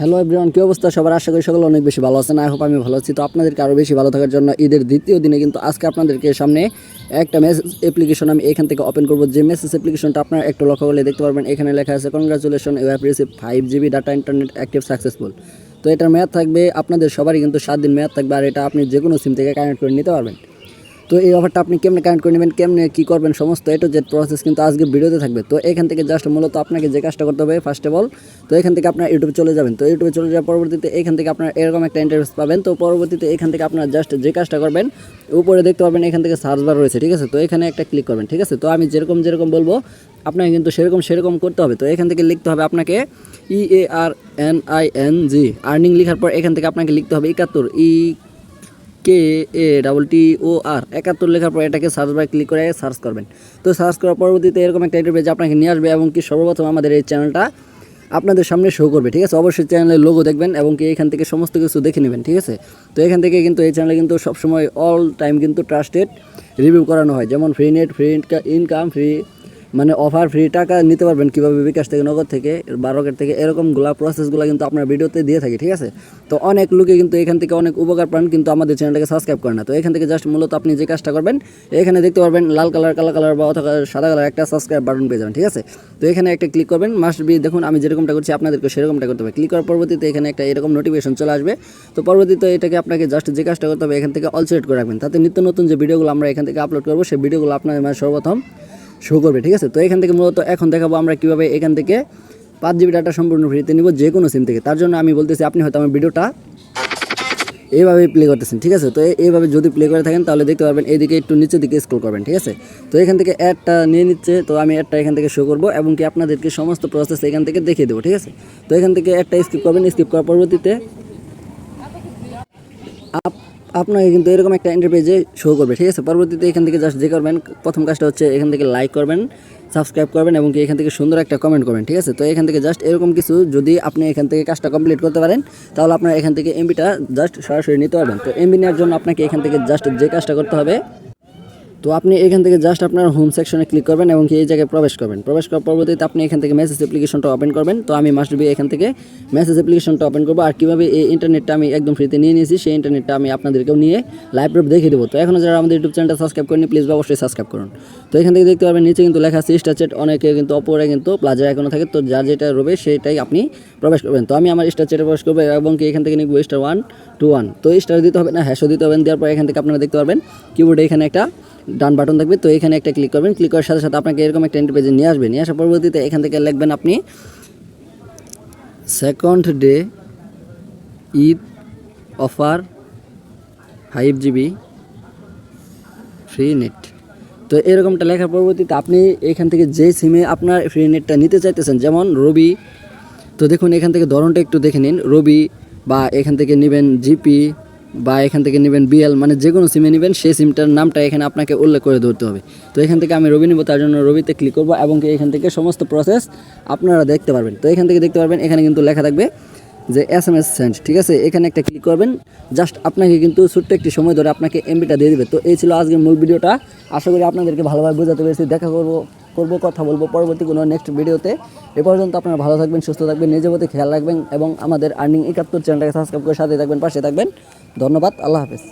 Hello everyone কী অবস্থা? সবার আশা করি সকলে অনেক বেশি ভালো আছেন, আই হোপ আমি ভালো আছি। তো আপনাদেরকে আরও বেশি ভালো থাকার জন্য ঈদের দ্বিতীয় দিনে কিন্তু আজকে আপনাদেরকে সামনে একটা মেসেজ অ্যাপ্লিকেশন আমি এখান থেকে ওপেন করব। যে মেসেজ অ্যাপ্লিকেশনটা আপনারা একটু লক্ষ্য করলে দেখতে পারবেন, এখানে লেখা আছে congratulation you have receive five GB data internet active successful তো এটার মেয়াদ থাকবে, আপনাদের সবারই কিন্তু সাত দিন মেয়াদ থাকবে, আর এটা আপনি যে কোনো সিম থেকে কানেক্ট করে নিতে পারবেন। তো এই অফারটা আপনি কেমনে কানেক্ট করে নেবেন, কেমনে কী করবেন, সমস্ত এটো জেড প্রসেস কিন্তু আজকে ভিডিওতে থাকবে। তো এখান থেকে জাস্ট মূলত আপনাকে যে কাজটা করতে হবে ফার্স্ট অফ অল তো এখান থেকে আপনার ইউটিউবে চলে যাবেন। তো ইউটিউবে চলে যাওয়ার পরবর্তীতে এখান থেকে আপনার এরকম একটা ইন্টারভিউ পাবেন। তো পরবর্তীতে এখান থেকে আপনার জাস্ট যে কাজটা করবেন, উপরে দেখতে পাবেন এখান থেকে সার্চ বার রয়েছে, ঠিক আছে? তো এখানে একটা ক্লিক করবেন, ঠিক আছে? তো আমি যেরকম যেরকম বলব, আপনাকে কিন্তু সেরকম সেরকম করতে হবে। তো এখান থেকে লিখতে হবে আপনাকে E A R N I N G earning লেখার পর এখান থেকে আপনাকে লিখতে হবে একাত্তর। ই কে এ ডাবল টি ও আর একাত্তর লেখার পর এটাকে সার্চ বারে ক্লিক করে সার্চ করবেন। তো সার্চ করার পরবর্তীতে এরকম একটা ইন্টারভিউ আপনাকে নিয়ে আসবে এবং কি সর্বপ্রথম আমাদের এই চ্যানেলটা আপনাদের সামনে শো করবে, ঠিক আছে? অবশ্যই চ্যানেলের লোগো দেখবেন এবং কি এখান থেকে সমস্ত কিছু দেখে নেবেন, ঠিক আছে? তো এখান থেকে কিন্তু এই চ্যানেলে কিন্তু সবসময় অল টাইম কিন্তু ট্রাস্টেড রিভিউ করানো হয়। যেমন free net free income free মানে অফার ফ্রি টাকা নিতে পারবেন কীভাবে বিকাশ থেকে, নগদ থেকে বারোকের থেকে, এরকমগুলা প্রসেসগুলো কিন্তু আপনার ভিডিওতে দিয়ে থাকি, ঠিক আছে? তো অনেক লোকে কিন্তু এখান থেকে অনেক উপকার পান, কিন্তু আমাদের চ্যানেলটাকে সাবস্ক্রাইব করে না। তো এখান থেকে জাস্ট মূলত আপনি যে কাজটা করবেন, এখানে দেখতে পারবেন লাল কালার কালো কালার বা অথবা সাদা কালার একটা সাবস্ক্রাইব বাটন পেয়ে যাবেন, ঠিক আছে? তো এখানে একটা ক্লিক করবেন মাস্ট বি দেখুন আমি যেরকমটা করছি আপনাদেরকে সেরকমটা করতে হবে। ক্লিক করার পরবর্তীতে এখানে একটা এরকম নোটিফিকেশন চলে আসবে। তো পরবর্তীতে এটাকে আপনাকে জাস্ট যে কাজটা করতে হবে, এখান থেকে অল করে রাখবেন। তাতে নিত্য নতুন যে ভিডিওগুলো আমরা এখান থেকে আপলোড করব, সেই ভিডিওগুলো আপনার মানে সর্বপ্রথম শো করবে, ঠিক আছে? তো এখান থেকে মূলত এখন দেখাবো আমরা কীভাবে এখান থেকে পাঁচ জিবি ডাটা সম্পূর্ণ ফ্রিতে নিব যে কোনো সিম থেকে। তার জন্য আমি বলতেছি, আপনি হয়তো আমার ভিডিওটা এইভাবে প্লে করতেছেন, ঠিক আছে? তো এইভাবে যদি প্লে করে থাকেন, তাহলে দেখতে পারবেন এইদিকে একটু নিচের দিকে স্ক্রল করবেন, ঠিক আছে? তো এখান থেকে অ্যাডটা নিয়ে নিচ্ছে, তো আমি অ্যাডটা এখান থেকে শো করব এবং কি আপনাদেরকে সমস্ত প্রসেস এখান থেকে দেখিয়ে দেবো, ঠিক আছে? তো এখান থেকে একটা স্কিপ করবেন স্কিপ করার পরবর্তীতে আপ- আপনাকে কিন্তু এরকম একটা ইন্টারপেজে শো করবে, ঠিক আছে? পরবর্তীতে এখান থেকে জাস্ট যে করবেন, প্রথম কাজটা হচ্ছে এখান থেকে লাইক করবেন সাবস্ক্রাইব করবেন এবং কি এখান থেকে সুন্দর একটা কমেন্ট করবেন, ঠিক আছে? তো এখান থেকে জাস্ট এরকম কিছু যদি আপনি এখান থেকে কাজটা কমপ্লিট করতে পারেন, তাহলে আপনার এখান থেকে এমবিটা জাস্ট সরাসরি নিতে পারবেন। তো এমবি নেওয়ার জন্য আপনাকে এখান থেকে জাস্ট যে কাজটা করতে হবে তো আপনি এখান থেকে জাস্ট আপনার হোম সেকশনে ক্লিক করবেন এবং কি এই জায়গায় প্রবেশ করবেন। প্রবেশ করার পরবর্তীতে আপনি এখান থেকে মেসেজ অ্যাপ্লিকেশনটা ওপেন করবেন। তো আমি মাস্ট বি এখান থেকে মেসেজ অ্যাপ্লিকেশনটা ওপেন করব। আর কীভাবে এই ইন্টারনেটটা আমি একদম ফ্রিতে নিয়ে নিয়েছি, সেই ইন্টারনেটটা আমি আপনাদেরকেও নিয়ে লাইভ প্রুফ দেখিয়ে দেবো। তো এখনও যারা আমাদের ইউটিউব চ্যানেলটা সাবস্ক্রাইব করেনি প্লিজ অবশ্যই সাবস্ক্রাইব করুন। তো এখান থেকে দেখতে পারবেন, নিচে কিন্তু লেখা আছে স্টার অনেকে কিন্তু অপরে কিন্তু প্লাজা এখনও থাকে। তো যার যেটা রবে সেটাই আপনি প্রবেশ করবেন। তো আমি আমার স্টার চ্যাটে প্রবেশ করব এবং কি এখান থেকে নিব স্টার ওয়ান টু ওয়ান তো স্টার দিতে হবে না হ্যাশও দিতে হবে। দেওয়ার পর এখান থেকে আপনারা দেখতে পারবেন কিবোর্ডে এখানে একটা ডান বাটন থাকবে তো এখানে একটা ক্লিক করবেন। ক্লিক করার সাথে সাথে আপনাকে এরকম একটা ইন্টারপেজে নিয়ে আসবে। নিয়ে আসার পরবর্তীতে এখান থেকে লিখবেন আপনি second day Eid offer five GB free net তো এরকমটা লেখার পরবর্তীতে আপনি এখান থেকে যে সিমে আপনার ফ্রি নেটটা নিতে চাইতেছেন, যেমন রবি তো দেখুন এখান থেকে ধরনটা একটু দেখে নিন। রবি বা এখান থেকে নেবেন জিপি বা এখান থেকে নেবেন বিএল মানে যে কোনো সিমে নেবেন, সেই সিমটার নামটা এখানে আপনাকে উল্লেখ করে ধরতে হবে। তো এখান থেকে আমি রবি নেব, তার জন্য রবিতে ক্লিক করব এবং এখান থেকে সমস্ত প্রসেস আপনারা দেখতে পারবেন। তো এখান থেকে দেখতে পারবেন, এখানে কিন্তু লেখা থাকবে যে এস এম এস সেন্ড ঠিক আছে? এখানে একটা ক্লিক করবেন জাস্ট আপনাকে কিন্তু ছোট্ট একটি সময় ধরে আপনাকে এমবিটা দিয়ে দেবে। তো এই ছিল আজকের মূল ভিডিওটা। আশা করি আপনাদেরকে ভালোভাবে বোঝাতে পেরেছি। দেখা করব। করব, কথা বলব পরবর্তী কোনো নেক্সট ভিডিওতে এ পর্যন্ত আপনারা ভালো থাকবেন, সুস্থ থাকবেন, নিজের প্রতি খেয়াল রাখবেন এবং আমাদের আর্নিং একাত্তর চ্যানেলটাকে সাবস্ক্রাইব করে সাথে থাকবেন, পাশে থাকবেন। ধন্যবাদ, আল্লাহ হাফেজ।